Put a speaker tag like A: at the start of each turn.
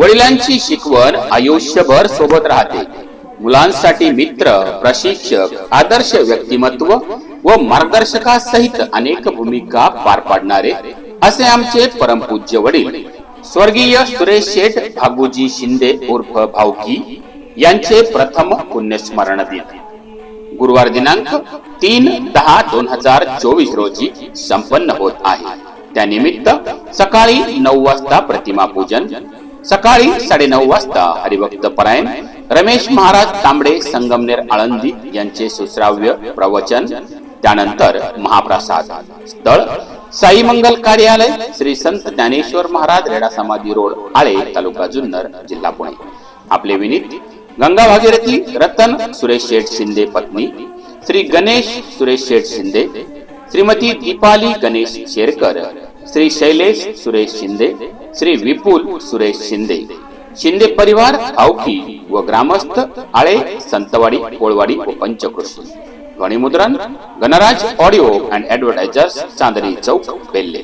A: वडिलांची शिकवण आयुष्यभर सोबत राहते. मुलांसाठी मित्र प्रशिक्षक आदर्श व्यक्तिमत्व व मार्गदर्शकासहित अनेक भूमिका पार पाडणारे असे आमचे परमपूज्य वडील. स्वर्गीय सुरेश शेठ भागूजी शिंदे उर्फ भाऊकी यांचे प्रथम पुण्यस्मरण दिन. गुरुवार दिनांक तीन दहा दोन हजार चोवीस रोजी संपन्न होत आहे. त्यानिमित्त सकाळी नऊ वाजता प्रतिमा पूजन सकाळी साडेनऊ वाजता हरिभक्त परायण रमेश महाराज तांबडे संगमनेर आळंदी यांचे सुश्राव्य प्रवचन त्यानंतर महाप्रसाद. स्थळ साई मंगल कार्यालय श्री संत ज्ञानेश्वर महाराज रेडा समाधी रोड आळे तालुका जुन्नर जिल्हा पुणे. आपले विनीत गंगा भागीरथी रतन सुरेश शेठ शिंदे पत्नी श्री गणेश सुरेश शेठ शिंदे श्रीमती दीपाली गणेश शेरकर श्री शैलेश सुरेश शिंदे श्री विपुल सुरेश शिंदे शिंदे परिवार आवकी व ग्रामस्थ आळे संतवाडी कोळवाडी व पंचकृषी ध्वनिमुद्रण गणराज ऑडिओ अँड ऍडव्हर्टायझर्स चांदणी चौक बेल्ले.